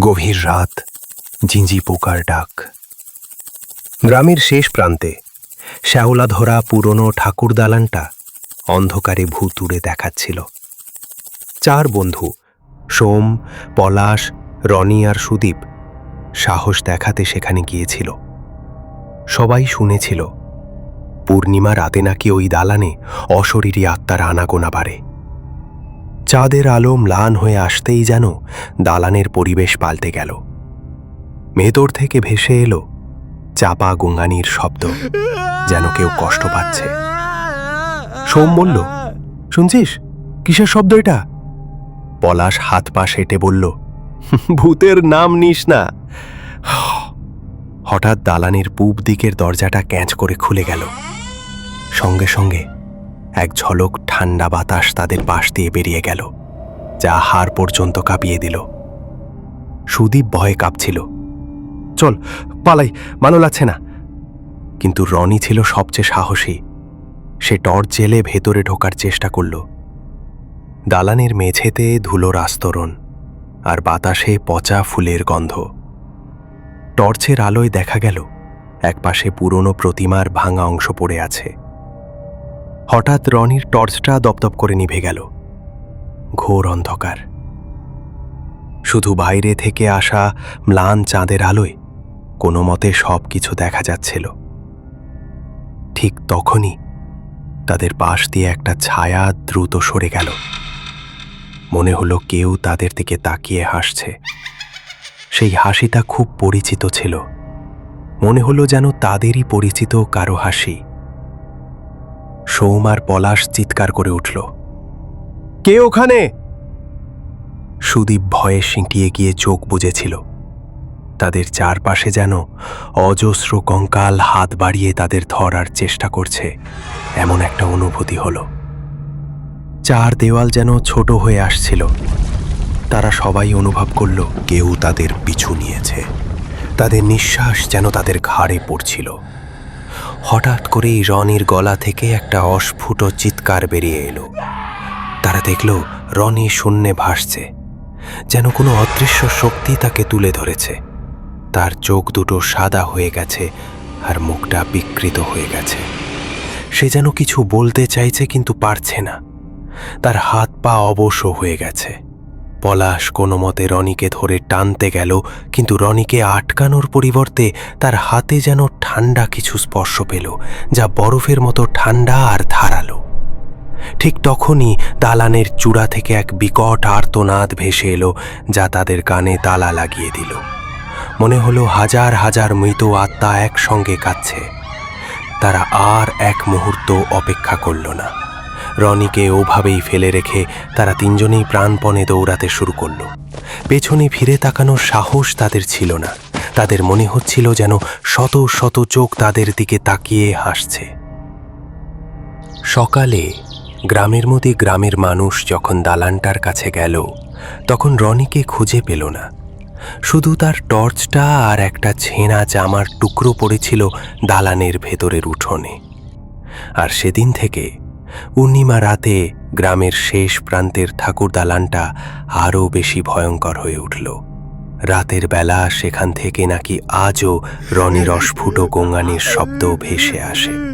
গভীর রাত জিঞ্জি পোকার ডাক। গ্রামের শেষ প্রান্তে শ্যাওলা ধরা পুরনো ঠাকুর দালানটা অন্ধকারে ভূতুড়ে দেখাচ্ছিল। চার বন্ধু, সোম, পলাশ, রনি আর সুদীপ, সাহস দেখাতে সেখানে গিয়েছিল। সবাই শুনেছিল, পূর্ণিমা রাতে নাকি ওই দালানে অশরীরী আত্মার আনাগোনা বাড়ে। চাঁদের আলো ম্লান হয়ে আসতেই যেন দালানের পরিবেশ পাল্টে গেল। ভেতর থেকে ভেসে এলো চাপা গুঙ্গানির শব্দ, যেন কেউ কষ্ট পাচ্ছে। সোম বলল, শুনছিস? কিসের শব্দ এটা? পলাশ হাত পা সেটে বলল, ভূতের নাম নিস না। হঠাৎ দালানের পূব দিকের দরজাটা ক্যাঁচ করে খুলে গেল। সঙ্গে সঙ্গে এক ঝলক ঠান্ডা বাতাস তাদের পাশ দিয়ে বেরিয়ে গেল, যা হাড় পর্যন্ত কাঁপিয়ে দিল। সুদীপ ভয়ে কাঁপছিল। চল, পালাই ভালো লাগছে না। কিন্তু রনি ছিল সবচেয়ে সাহসী। সে টর্চ জেলে ভেতরে ঢোকার চেষ্টা করল। দালানের মেঝেতে ধুলোর আস্তরণ আর বাতাসে পচা ফুলের গন্ধ। টর্চের আলোয় দেখা গেল, একপাশে পুরনো প্রতিমার ভাঙা অংশ পড়ে আছে। হঠাৎ রনির টর্চটা দপদপ করে নিভে গেল। ঘোর অন্ধকার। শুধু বাইরে থেকে আসা ম্লান চাঁদের আলোয় কোনো মতে সব কিছু দেখা যাচ্ছিল। ঠিক তখনই তাদের পাশ দিয়ে একটা ছায়া দ্রুত সরে গেল। মনে হলো কেউ তাদের দিকে তাকিয়ে হাসছে। সেই হাসিটা খুব পরিচিত ছিল। মনে হলো যেন তাদেরই পরিচিত কারও হাসি। সৌম আর পলাশ চিৎকার করে উঠল। কে ওখানে? সুদীপ ভয়ে সিঁটিয়ে গিয়ে চোখ বুঝেছিল তাদের চারপাশে যেন অজস্র কঙ্কাল হাত বাড়িয়ে তাদের ধরার চেষ্টা করছে এমন একটা অনুভূতি হলো। চার দেওয়াল যেন ছোট হয়ে আসছিল। তারা সবাই অনুভব করল কেউ তাদের পিছু নিয়েছে। তাদের নিঃশ্বাস যেন তাদের ঘাড়ে পড়ছিল। হঠাৎ করেই রনির গলা থেকে একটা অস্ফুট চিৎকার বেরিয়ে এলো। তারা দেখল রনি শূন্যে ভাসছে, যেন কোনো অদৃশ্য শক্তি তাকে তুলে ধরেছে। তার চোখ দুটো সাদা হয়ে গেছে আর মুখটা বিকৃত হয়ে গেছে। সে যেন কিছু বলতে চাইছে কিন্তু পারছে না। তার হাত পা অবশ হয়ে গেছে। পলাশ কোনো মতে রনিকে ধরে টানতে গেল, কিন্তু রনিকে আটকানোর পরিবর্তে তার হাতে যেন ঠান্ডা কিছু স্পর্শ পেল, যা বরফের মতো ঠান্ডা আর ধারালো। ঠিক তখনই দালানের চূড়া থেকে এক বিকট আর্তনাদ ভেসে এলো, যা তাদের কানে তালা লাগিয়ে দিল। মনে হলো হাজার হাজার মৃত আত্মা একসঙ্গে কাচ্ছে তারা আর এক মুহূর্ত অপেক্ষা করল না। রনিকে ওভাবেই ফেলে রেখে তারা তিনজনেই প্রাণপণে দৌড়াতে শুরু করল। পেছনে ফিরে তাকানোর সাহস তাদের ছিল না। তাদের মনে হচ্ছিল যেন শত শত চোখ তাদের দিকে তাকিয়ে হাসছে। সকালে গ্রামের মধ্যে গ্রামের মানুষ যখন দালানটার কাছে গেল, তখন রনিকে খুঁজে পেল না। শুধু তার টর্চটা আর একটা ছেঁড়া জামার টুকরো পড়েছিল দালানের ভেতরের উঠোনে। আর সেদিন থেকে পূর্ণিমা রাতে গ্রামের শেষ প্রান্তের ঠাকুর দালানটা আরও বেশি ভয়ঙ্কর হয়ে উঠল। রাতের বেলা সেখান থেকে নাকি আজও রনির অস্ফুট গঙ্গানির শব্দ ভেসে আসে।